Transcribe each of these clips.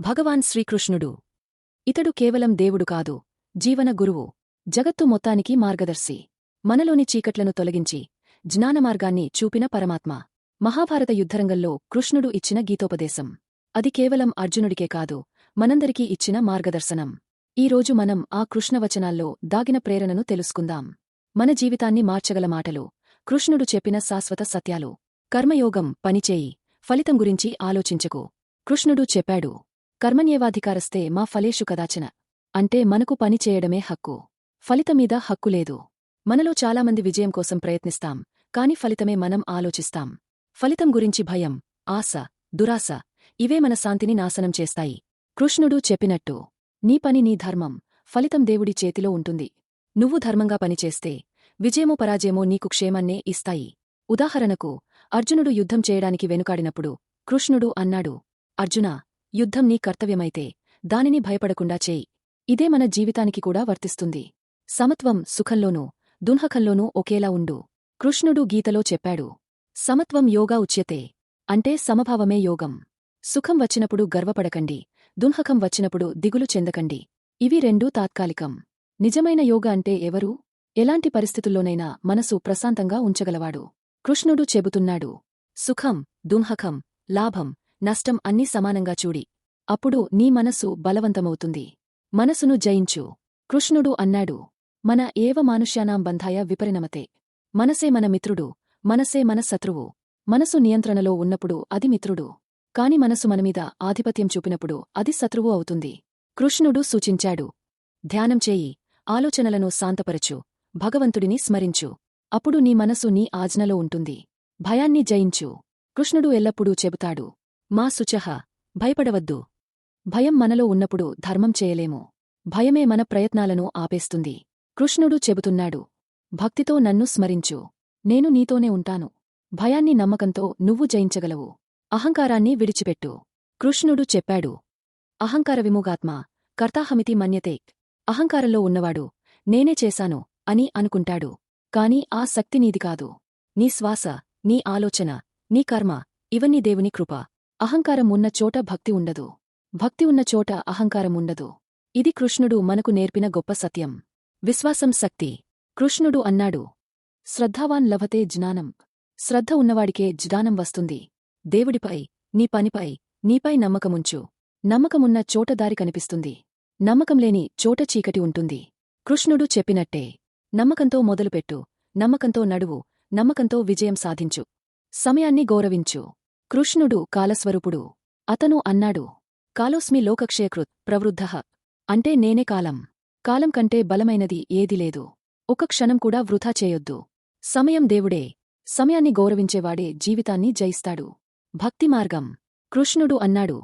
భగవాన్ శ్రీకృష్ణుడు. ఇతడు కేవలం దేవుడు కాదు జీవన గురువు జగత్తు మొత్తానికి మార్గదర్శి. మనలోని చీకట్లను తొలగించి జ్ఞానమార్గాన్ని చూపిన పరమాత్మ. మహాభారత యుద్ధరంగంలో కృష్ణుడు ఇచ్చిన గీతోపదేశం. అది కేవలం అర్జునుడికే కాదు మనందరికీ ఇచ్చిన మార్గదర్శనం. ఈ రోజు మనం ఆ కృష్ణవచనాల్లో దాగిన ప్రేరణను తెలుసుకుందాం. మన జీవితాన్ని మార్చగల మాటలు కృష్ణుడు చెప్పిన శాశ్వత సత్యాలు. కర్మయోగం పనిచేయి ఫలితం గురించి ఆలోచించకు. కృష్ణుడు చెప్పాడు కర్మణ్యేవాధికారస్తే మా ఫలేషు కదాచన. అంటే మనకు పని చేయడమే హక్కు. ఫలితమీద హక్కు లేదు. మనలో చాలామంది విజయం కోసం ప్రయత్నిస్తాం కాని ఫలితమే మనం ఆలోచిస్తాం. ఫలితం గురించి భయం ఆశ దురాశ ఇవే మన శాంతిని నాశనం చేస్తాయి. కృష్ణుడు చెప్పినట్టు నీ పని నీ ధర్మం ఫలితం దేవుడి చేతిలో ఉంటుంది. నువ్వు ధర్మంగా పనిచేస్తే విజయమో పరాజయమో నీకు క్షేమాన్నే ఇస్తాయి. ఉదాహరణకు అర్జునుడు యుద్ధం చేయడానికి వెనుకాడినప్పుడు కృష్ణుడు అన్నాడు అర్జునా యుద్ధం నీ కర్తవ్యమైతే దానిని భయపడకుండా చేయి. ఇదే మన జీవితానికి కూడా వర్తిస్తుంది. సమత్వం సుఖంలోనూ దున్హకంలోనూ ఒకేలా ఉండు. కృష్ణుడు గీతలో చెప్పాడు సమత్వం యోగా ఉచ్యతే అంటే సమభావమే యోగం. సుఖం వచ్చినప్పుడు గర్వపడకండి దున్హకం వచ్చినప్పుడు దిగులు చెందకండి. ఇవి రెండూ తాత్కాలికం. నిజమైన యోగ అంటే ఎవరు? ఎలాంటి పరిస్థితుల్లోనైనా మనసు ప్రశాంతంగా ఉంచగలవాడు. కృష్ణుడు చెబుతున్నాడు సుఖం దున్హకం లాభం నష్టం అన్నీ సమానంగా చూడి. అప్పుడు నీ మనసు బలవంతమవుతుంది. మనసును జయించు. కృష్ణుడు అన్నాడు. మన ఏవ మానుష్యానాం బంధాయ విపరిణమతే. మనసే మన మిత్రుడు. మనసే మన శత్రువు. మనసు నియంత్రణలో ఉన్నప్పుడు అది మిత్రుడు. కాని మనసు మనమీద ఆధిపత్యం చూపినప్పుడు అది శత్రువు అవుతుంది. కృష్ణుడు సూచించాడు. ధ్యానం చేయి. ఆలోచనలను శాంతపరచు. భగవంతుడిని స్మరించు. అప్పుడు నీ మనసు నీ ఆజ్ఞలో ఉంటుంది. భయాన్ని జయించు. కృష్ణుడు ఎల్లప్పుడూ చెబుతాడు. మా శుచహ భయపడవద్దు. భయం మనలో ఉన్నప్పుడు ధర్మం చేయలేము. భయమే మన ప్రయత్నాలను ఆపేస్తుంది. కృష్ణుడు చెబుతున్నాడు భక్తితో నన్ను స్మరించు. నేను నీతోనే ఉంటాను. భయాన్ని నమ్మకంతో నువ్వు జయించగలవు. అహంకారాన్ని విడిచిపెట్టు. కృష్ణుడు చెప్పాడు అహంకార విముగాత్మ కర్తాహమితి మన్యతే. అహంకారంలో ఉన్నవాడు నేనే చేశాను అని అనుకుంటాడు. కాని ఆ శక్తి నీది కాదు. నీ శ్వాస నీ ఆలోచన నీ కర్మ ఇవన్నీ దేవుని కృప. అహంకారం ఉన్న చోట భక్తి ఉండదు. భక్తి ఉన్న చోట అహంకారం ఉండదు. ఇది కృష్ణుడు మనకు నేర్పిన గొప్ప సత్యం. విశ్వాసం శక్తి. కృష్ణుడు అన్నాడు శ్రద్ధావాన్ లభతే జ్ఞానం. శ్రద్ధ ఉన్నవాడికే జ్ఞానం వస్తుంది. దేవుడిపై నీ పనిపై నీపై నమ్మకముంచు. నమ్మకమున్న చోట దారి కనిపిస్తుంది. నమ్మకంలేని చోట చీకటి ఉంటుంది. కృష్ణుడు చెప్పినట్టే. నమ్మకంతో మొదలుపెట్టు. నమ్మకంతో నడువు. నమ్మకంతో విజయం సాధించు. సమయాన్ని గౌరవించు. కృష్ణుడు కాలస్వరూపుడు. అతను అన్నాడు కాలోస్మి లోకక్షయకృత్ ప్రవృద్ధ. అంటే నేనే కాలం. కాలం కంటే బలమైనది ఏది లేదు. ఒక క్షణం కూడా వృథా చేయొద్దు. సమయం దేవుడే. సమయాన్ని గౌరవించేవాడే జీవితాన్ని జయిస్తాడు. భక్తి మార్గం. కృష్ణుడు అన్నాడు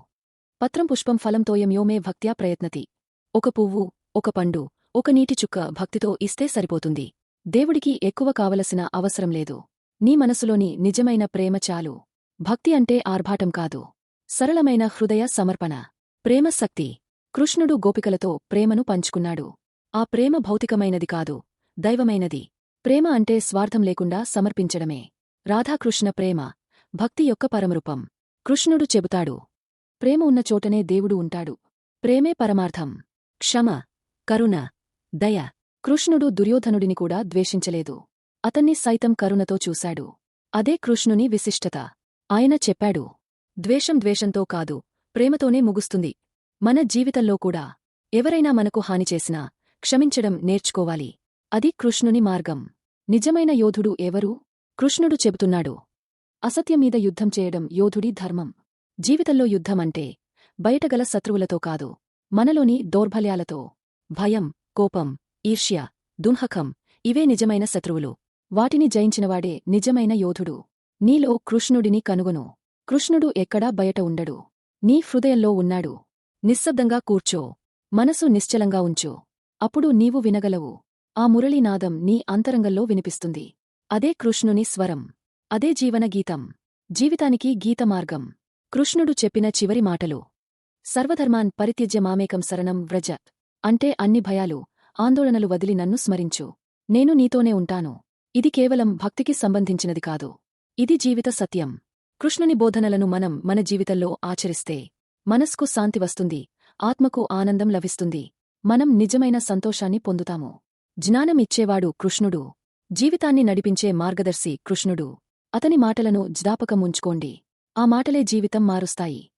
పత్రం పుష్పం ఫలం యోమే భక్త్యా ప్రయత్నతి. ఒక పువ్వు ఒక పండు ఒక నీటి చుక్క భక్తితో ఇస్తే సరిపోతుంది. దేవుడికి ఎక్కువ కావలసిన అవసరం లేదు. నీ మనసులోని నిజమైన ప్రేమ చాలు. భక్తి అంటే ఆర్భాటం కాదు. సరళమైన హృదయ సమర్పణ. ప్రేమశక్తి కృష్ణుడు గోపికలతో ప్రేమను పంచుకున్నాడు. ఆ ప్రేమ భౌతికమైనది కాదు దైవమైనది. ప్రేమ అంటే స్వార్థం లేకుండా సమర్పించడమే. రాధాకృష్ణ ప్రేమ. భక్తి యొక్క పరమరూపం. కృష్ణుడు చెబుతాడు. ప్రేమ ఉన్న చోటనే దేవుడు ఉంటాడు. ప్రేమే పరమార్థం. క్షమ. కరుణ. దయ. కృష్ణుడు దుర్యోధనుడిని కూడా ద్వేషించలేదు. అతన్ని సైతం కరుణతో చూశాడు. అదే కృష్ణుని విశిష్టత. ఆయన చెప్పాడు ద్వేషం ద్వేషంతో కాదు ప్రేమతోనే ముగుస్తుంది. మన జీవితంలో కూడా ఎవరైనా మనకు హాని చేసినా క్షమించడం నేర్చుకోవాలి. అది కృష్ణుని మార్గం. నిజమైన యోధుడు ఎవరు? కృష్ణుడు చెబుతున్నాడు. అసత్యమీద యుద్ధం చేయడం యోధుడి ధర్మం. జీవితంలో యుద్ధమంటే బయటగల శత్రువులతో కాదు మనలోని దౌర్బల్యాలతో. భయం కోపం ఈర్ష్య దున్హకం ఇవే నిజమైన శత్రువులు. వాటిని జయించినవాడే నిజమైన యోధుడు. నీలో కృష్ణుడిని కనుగొను. కృష్ణుడు ఎక్కడా బయట ఉండడు. నీ హృదయంలో ఉన్నాడు. నిశ్శబ్దంగా కూర్చో. మనసు నిశ్చలంగా ఉంచు. అప్పుడు నీవు వినగలవు. ఆ మురళీనాదం నీ అంతరంగంలో వినిపిస్తుంది. అదే కృష్ణుని స్వరం. అదే జీవన గీతం జీవితానికి గీతమార్గం. కృష్ణుడు చెప్పిన చివరి మాటలు. సర్వధర్మాన్ పరిత్యజ్య మామేకం శరణం వ్రజ. అంటే అన్ని భయాలు ఆందోళనలు వదిలి నన్ను స్మరించు. నేను నీతోనే ఉంటాను. ఇది కేవలం భక్తికి సంబంధించినది కాదు. ఇది జీవిత సత్యం. కృష్ణుని బోధనలను మనం మన జీవితంలో ఆచరిస్తే మనస్కు శాంతి వస్తుంది ఆత్మకు ఆనందం లభిస్తుంది మనం నిజమైన సంతోషాన్ని పొందుతాము. జ్ఞానం ఇచ్చేవాడు కృష్ణుడు. జీవితాన్ని నడిపించే మార్గదర్శి కృష్ణుడు. అతని మాటలను జ్ఞాపకముంచుకోండి ఆ మాటలే జీవితం మారుస్తాయి.